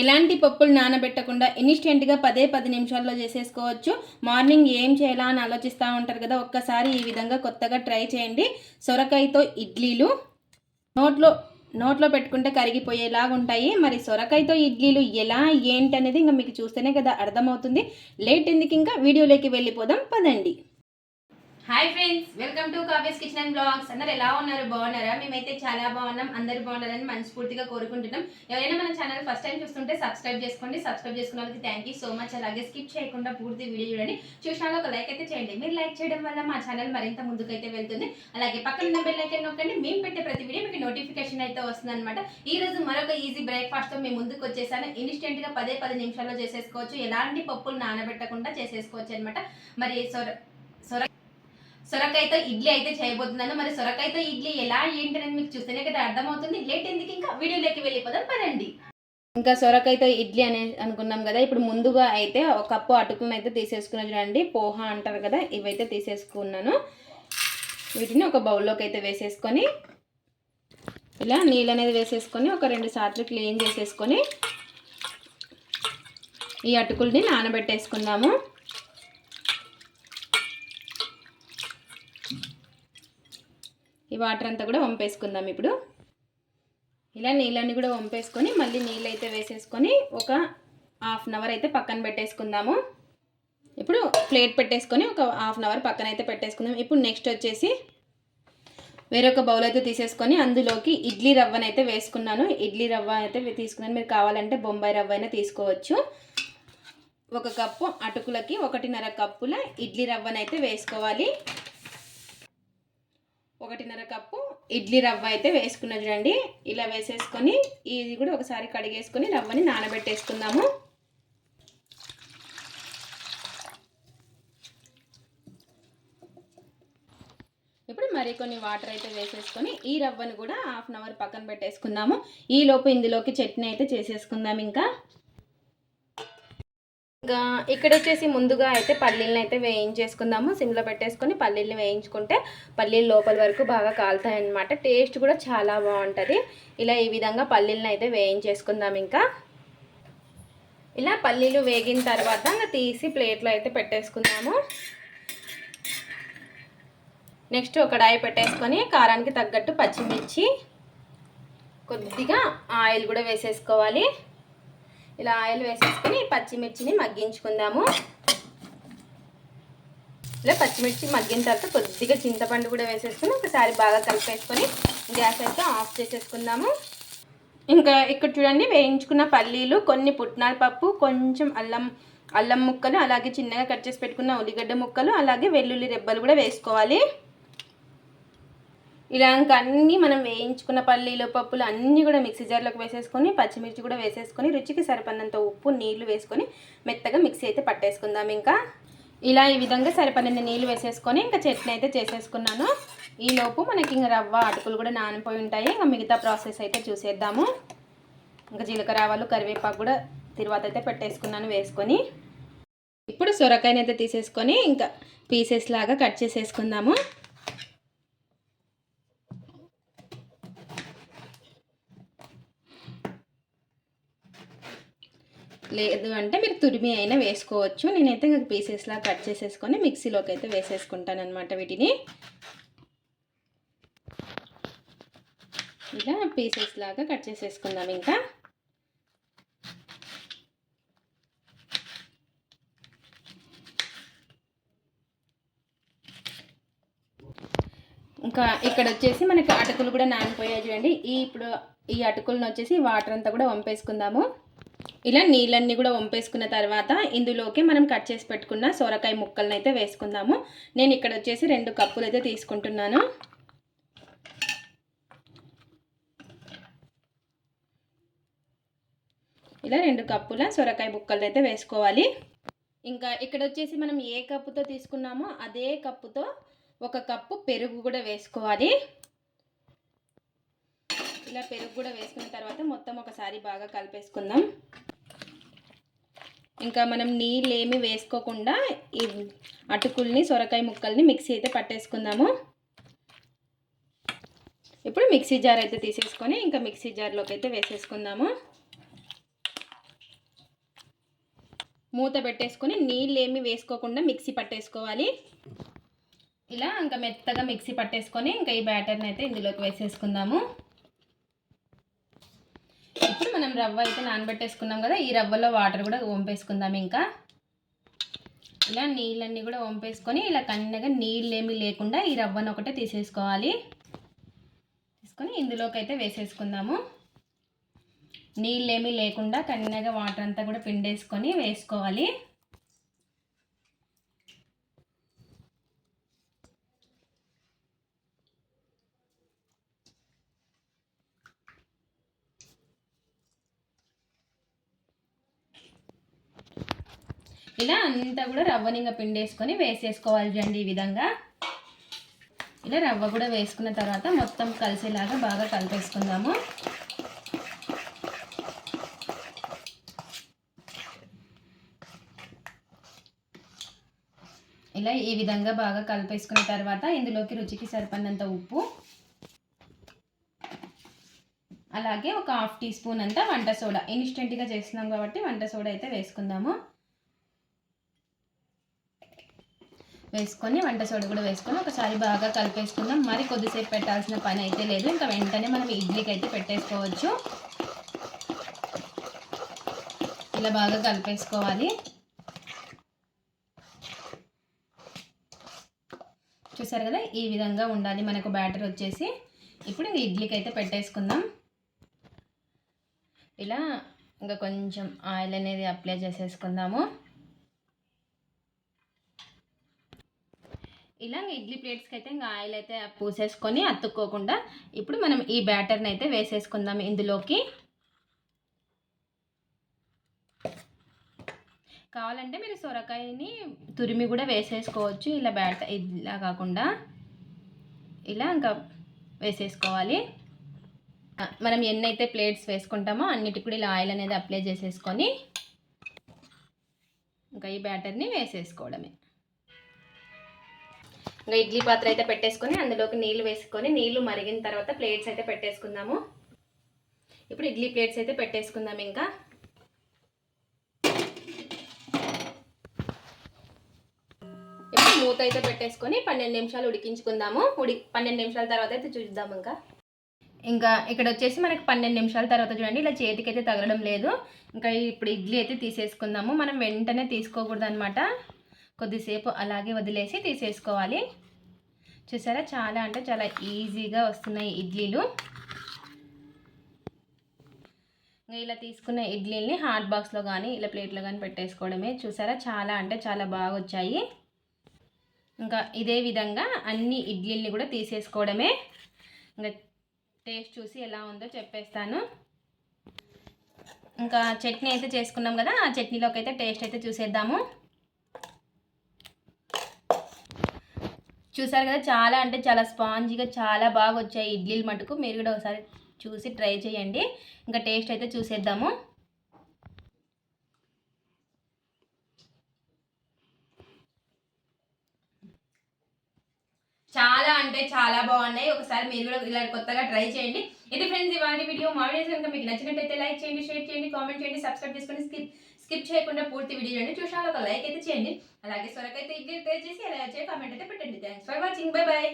ఎలాంటి పప్పులు నానబెట్టకుండా ఇన్స్టెంట్గా పదే పది నిమిషాల్లో చేసేసుకోవచ్చు. మార్నింగ్ ఏం చేయాలా అని ఆలోచిస్తూ ఉంటారు కదా ఒక్కసారి ఈ విధంగా కొత్తగా ట్రై చేయండి. సొరకాయతో ఇడ్లీలు నోట్లో నోట్లో పెట్టుకుంటే కరిగిపోయేలాగా ఉంటాయి. మరి సొరకాయతో ఇడ్లీలు ఎలా ఏంటి అనేది ఇంకా మీకు చూస్తేనే కదా అర్థమవుతుంది. లేట్ ఎందుకు ఇంకా? వీడియోలోకి వెళ్ళిపోదాం. పదండి. Hi friends welcome to Kavya's kitchen and blogs అందరు ఎలా ఉన్నారు? బాగున్నారా? మేమైతే చాలా బాగున్నాం. అందరు బాగున్నారని మనస్ఫూర్తిగా కోరుకుంటున్నాం. ఎవరైనా మన ఛానల్ ఫస్ట్ టైం చూస్తుంటే సబ్స్క్రైబ్ చేసుకోండి. సబ్స్క్రైబ్ చేసుకున్న వాళ్ళకి థ్యాంక్ యూ సో మచ్ అలాగే స్కిప్ చేయకుండా పూర్తి వీడియో చూడండి. చూసిన ఒక లైక్ అయితే చేయండి. మీరు లైక్ చేయడం వల్ల మా ఛానల్ మరింత ముందుకైతే వెళ్తుంది. అలాగే పక్కన ఉన్న బెల్ ఐకన్ నొక్కండి. మేము పెట్టే ప్రతి వీడియో మీకు నోటిఫికేషన్ అయితే వస్తుంది అనమాట ఈ రోజు మరొక ఈజీ బ్రేక్ఫాస్ట్తో మేము ముందుకు వచ్చేసాను. ఇన్స్టెంట్గా పదే పది నిమిషాల్లో చేసేసుకోవచ్చు. ఎలాంటి పప్పులు నానబెట్టకుండా చేసేసుకోవచ్చు అనమాట మరి సొర సొర సొరకాయతో ఇడ్లీ అయితే చేయబోతున్నాను మరి సొరకాయతో ఇడ్లీ ఎలా ఏంటి అనేది మీకు చూస్తేనే కదా అర్థమవుతుంది. లేట్ ఎందుకు ఇంకా వీడియోలోకి వెళ్ళిపోదాం పదండి. ఇంకా సొరకాయతో ఇడ్లీ అనే అనుకున్నాం కదా ఇప్పుడు ముందుగా అయితే ఒక కప్పు అటుకులను అయితే తీసేసుకున్నా చూడండి. పోహా అంటారు కదా ఇవైతే తీసేసుకున్నాను. వీటిని ఒక బౌల్లోకి అయితే వేసేసుకొని ఇలా నీళ్ళు అనేది వేసేసుకొని ఒక రెండు సార్లు క్లీన్ చేసేసుకొని ఈ అటుకుల్ని నానబెట్టేసుకుందాము. ఈ వాటర్ అంతా కూడా వంపేసుకుందాం ఇప్పుడు. ఇలా నీళ్ళని కూడా వంపేసుకొని మళ్ళీ నీళ్ళు అయితే వేసేసుకొని ఒక హాఫ్ అన్ అవర్ అయితే పక్కన పెట్టేసుకుందాము. ఇప్పుడు ప్లేట్ పెట్టేసుకొని ఒక హాఫ్ అన్ అవర్ పక్కన అయితే పెట్టేసుకుందాం. ఇప్పుడు నెక్స్ట్ వచ్చేసి వేరొక బౌల్ అయితే తీసేసుకొని అందులోకి ఇడ్లీ రవ్వను అయితే వేసుకున్నాను. ఇడ్లీ రవ్వ అయితే తీసుకున్నాను. మీరు కావాలంటే బొంబాయి రవ్వ అయినా తీసుకోవచ్చు. ఒక కప్పు అటుకులకి ఒకటిన్నర కప్పుల ఇడ్లీ రవ్వనైతే వేసుకోవాలి. ఒకటిన్నర కప్పు ఇడ్లీ రవ్వ అయితే వేసుకున్నది చూడండి. ఇలా వేసేసుకొని ఇది కూడా ఒకసారి కడిగేసుకొని రవ్వని నానబెట్టేసుకుందాము. ఇప్పుడు మరికొన్ని వాటర్ అయితే వేసేసుకొని ఈ రవ్వను కూడా హాఫ్ అన్ అవర్ పక్కన పెట్టేసుకుందాము. ఈలోపు ఇందులోకి చట్నీ అయితే చేసేసుకుందాం ఇంకా. ఇంకా ఇక్కడ వచ్చేసి ముందుగా అయితే పల్లీలను అయితే వేయించేసుకుందాము. సిమ్లో పెట్టేసుకొని పల్లీలను వేయించుకుంటే పల్లీలు లోపల వరకు బాగా కాలుతాయి టేస్ట్ కూడా చాలా బాగుంటుంది. ఇలా ఈ విధంగా పల్లీలను అయితే వేయించేసుకుందాం ఇంకా. ఇలా పల్లీలు వేగిన తర్వాత ఇంకా తీసి ప్లేట్లో అయితే పెట్టేసుకుందాము. నెక్స్ట్ ఒక కడాయి పెట్టేసుకొని కారానికి తగ్గట్టు పచ్చిమిర్చి కొద్దిగా ఆయిల్ కూడా వేసేసుకోవాలి. ఇలా ఆయిల్ వేసేసుకుని పచ్చిమిర్చిని మగ్గించుకుందాము. ఇలా పచ్చిమిర్చి మగ్గిన తర్వాత కొద్దిగా చింతపండు కూడా వేసేసుకొని ఒకసారి బాగా కలిపేసుకొని గ్యాస్ అయితే ఆఫ్ చేసేసుకుందాము. ఇంకా ఇక్కడ చూడండి వేయించుకున్న పల్లీలు కొన్ని పుట్నాల పప్పు కొంచెం అల్లం అల్లం ముక్కలు అలాగే చిన్నగా కట్ చేసి పెట్టుకున్న ఉల్లిగడ్డ ముక్కలు అలాగే వెల్లుల్లి రెబ్బలు కూడా వేసుకోవాలి. ఇలా ఇంకా అన్నీ మనం వేయించుకున్న పల్లీలు పప్పులు అన్నీ కూడా మిక్సీ జార్లోకి వేసేసుకొని పచ్చిమిర్చి కూడా వేసేసుకొని రుచికి సరిపడినంత ఉప్పు నీళ్ళు వేసుకొని మెత్తగా మిక్సీ అయితే పట్టేసుకుందాం ఇంకా. ఇలా ఈ విధంగా సరిపడిన నీళ్ళు వేసేసుకొని ఇంకా చట్నీ అయితే చేసేసుకున్నాను. ఈలోపు మనకి ఇంకా రవ్వ అటుకులు కూడా నానిపోయి ఉంటాయి. ఇంకా మిగతా ప్రాసెస్ అయితే చూసేద్దాము. ఇంకా జీలకర్ర ఆవాలు కరివేపాకు కూడా తర్వాత అయితే పెట్టేసుకున్నాను వేసుకొని. ఇప్పుడు సొరకాయని అయితే తీసేసుకొని ఇంకా పీసెస్ లాగా కట్ చేసేసుకుందాము. లేదు అంటే మీరు తురిమి అయినా వేసుకోవచ్చు. నేనైతే ఇంకా పీసెస్లా కట్ చేసేసుకొని మిక్సీలోకి అయితే వేసేసుకుంటానమాట వీటిని. ఇలా పీసెస్ లాగా కట్ చేసేసుకుందాం ఇంకా. ఇంకా ఇక్కడ వచ్చేసి మనకి అటుకులు కూడా నానిపోయాయి చూడండి. ఈ ఇప్పుడు ఈ అటుకులను వచ్చేసి వాటర్ అంతా కూడా వంపేసుకుందాము. ఇలా నీళ్ళన్నీ కూడా వంపేసుకున్న తర్వాత ఇందులోకి మనం కట్ చేసి పెట్టుకున్న సొరకాయ ముక్కలను అయితే వేసుకుందాము. నేను ఇక్కడ వచ్చేసి రెండు కప్పులు అయితే తీసుకుంటున్నాను. ఇలా రెండు కప్పుల సొరకాయ ముక్కలు అయితే వేసుకోవాలి. ఇంకా ఇక్కడ వచ్చేసి మనం ఏ కప్పుతో తీసుకున్నామో అదే కప్పుతో ఒక కప్పు పెరుగు కూడా వేసుకోవాలి. ఇలా పెరుగు కూడా వేసుకున్న తర్వాత మొత్తం ఒకసారి బాగా కలిపేసుకుందాం. ఇంకా మనం నీళ్ళు ఏమి వేసుకోకుండా ఈ అటుకుల్ని సొరకాయ ముక్కల్ని మిక్సీ అయితే పట్టేసుకుందాము. ఇప్పుడు మిక్సీ జార్ అయితే తీసేసుకొని ఇంకా మిక్సీ జార్లోకి అయితే వేసేసుకుందాము. మూత పెట్టేసుకొని నీళ్ళు ఏమి వేసుకోకుండా మిక్సీ పట్టేసుకోవాలి. ఇలా ఇంకా మెత్తగా మిక్సీ పట్టేసుకొని ఇంకా ఈ బ్యాటర్ని అయితే ఇందులోకి వేసేసుకుందాము. మనం రవ్వ అయితే నానబెట్టేసుకున్నాం కదా ఈ రవ్వలో వాటర్ కూడా వంపేసుకుందాం ఇంకా. ఇలా నీళ్ళన్నీ కూడా వంపేసుకొని ఇలా కన్నగా నీళ్ళు ఏమీ లేకుండా ఈ రవ్వను ఒకటే తీసేసుకోవాలి. తీసుకొని ఇందులోకి అయితే వేసేసుకుందాము. నీళ్ళు లేకుండా కన్నగా వాటర్ అంతా కూడా పిండేసుకొని వేసుకోవాలి. ఇలా అంతా కూడా రవ్వని ఇంకా పిండేసుకొని వేసేసుకోవాలి అండి ఈ విధంగా. ఇలా రవ్వ కూడా వేసుకున్న తర్వాత మొత్తం కలిసేలాగా బాగా కలిపేసుకుందాము. ఇలా ఈ విధంగా బాగా కలిపేసుకున్న తర్వాత ఇందులోకి రుచికి సరిపడినంత ఉప్పు అలాగే ఒక హాఫ్ టీ స్పూన్ అంతా వంట సోడా. ఇన్స్టెంట్గా చేస్తున్నాం కాబట్టి వంట సోడా అయితే వేసుకుందాము. వేసుకొని వంట సోడి కూడా వేసుకొని ఒకసారి బాగా కలిపేసుకుందాం. మరి కొద్దిసేపు పెట్టాల్సిన పని అయితే లేదు. ఇంకా వెంటనే మనం ఇడ్లీకి అయితే పెట్టేసుకోవచ్చు. ఇలా బాగా కలిపేసుకోవాలి. చూసారు కదా? ఈ విధంగా ఉండాలి. మనకు బ్యాటర్ వచ్చేసి. ఇప్పుడు ఇంక ఇడ్లీకి అయితే పెట్టేసుకుందాం. ఇలా ఇంకా కొంచెం ఆయిల్ అనేది అప్లై చేసేసుకుందాము. ఇలా ఇడ్లీ ప్లేట్స్కి అయితే ఇంకా ఆయిల్ అయితే పూసేసుకొని అతుక్కోకుండా ఇప్పుడు మనం ఈ బ్యాటర్ని అయితే వేసేసుకుందాం ఇందులోకి. కావాలంటే మీరు సొరకాయని తురిమి కూడా వేసేసుకోవచ్చు. ఇలా బ్యాట ఇలా కాకుండా ఇలా ఇంకా వేసేసుకోవాలి. మనం ఎన్నైతే ప్లేట్స్ వేసుకుంటామో అన్నిటికి కూడా ఇలా ఆయిల్ అనేది అప్లై చేసేసుకొని ఇంకా ఈ బ్యాటర్ని వేసేసుకోవడమే. ఇంకా ఇడ్లీ పాత్ర అయితే పెట్టేసుకొని అందులోకి నీళ్ళు వేసుకొని నీళ్ళు మరిగిన తర్వాత ప్లేట్స్ అయితే పెట్టేసుకుందాము. ఇప్పుడు ఇడ్లీ ప్లేట్స్ అయితే పెట్టేసుకుందాం ఇంకా. ఇప్పుడు మూత అయితే పెట్టేసుకొని పన్నెండు నిమిషాలు ఉడికించుకుందాము. ఉడి పన్నెండు నిమిషాల తర్వాత అయితే చూద్దాం ఇంకా. ఇంకా ఇక్కడ వచ్చేసి మనకి పన్నెండు నిమిషాల తర్వాత చూడండి ఇలా చేతికి అయితే తగలడం లేదు. ఇంకా ఇప్పుడు ఇడ్లీ అయితే తీసేసుకుందాము. మనం వెంటనే తీసుకోకూడదు అనమాట కొద్దిసేపు అలాగే వదిలేసి తీసేసుకోవాలి. చూసారా? చాలా అంటే చాలా ఈజీగా వస్తున్నాయి ఇడ్లీలు. ఇలా తీసుకున్న ఇడ్లీని హాట్ బాక్స్లో కానీ ఇలా ప్లేట్లో కానీ పెట్టేసుకోవడమే. చూసారా? చాలా అంటే చాలా బాగా వచ్చాయి. ఇంకా ఇదే విధంగా అన్ని ఇడ్లీల్ని కూడా తీసేసుకోవడమే. ఇంకా టేస్ట్ చూసి ఎలా ఉందో చెప్పేస్తాను. ఇంకా చట్నీ అయితే చేసుకున్నాం కదా? ఆ చట్నీలోకి అయితే టేస్ట్ అయితే చూసేద్దాము. చూసారు కదా చాలా అంటే చాలా స్పాంజీగా చాలా బాగా వచ్చాయి ఇడ్లీలు మటుకు. మీరు కూడా ఒకసారి చూసి ట్రై చేయండి. ఇంకా టేస్ట్ అయితే చూసేద్దాము. చాలా అంటే చాలా బాగున్నాయి. ఒకసారి మీరు కూడా ఇలా కొత్తగా ట్రై చేయండి. ఇది ఫ్రెండ్స్ ఇవాళ వీడియో మా వీడియోస్ కనుక మీకు నచ్చినట్టయితే లైక్ చేయండి షేర్ చేయండి కామెంట్ చేయండి సబ్స్క్రైబ్ చేసుకొని స్కిప్ స్కిప్ చేయకుండా పూర్తి వీడియోని చూసాను ఒక లైక్ అయితే చేయండి. అలాగే సొరకైతే ఇడ్లీ ట్రై చేసి ఎలా వచ్చే కామెంట్ అయితే పెట్టండి. Thanks for watching bye bye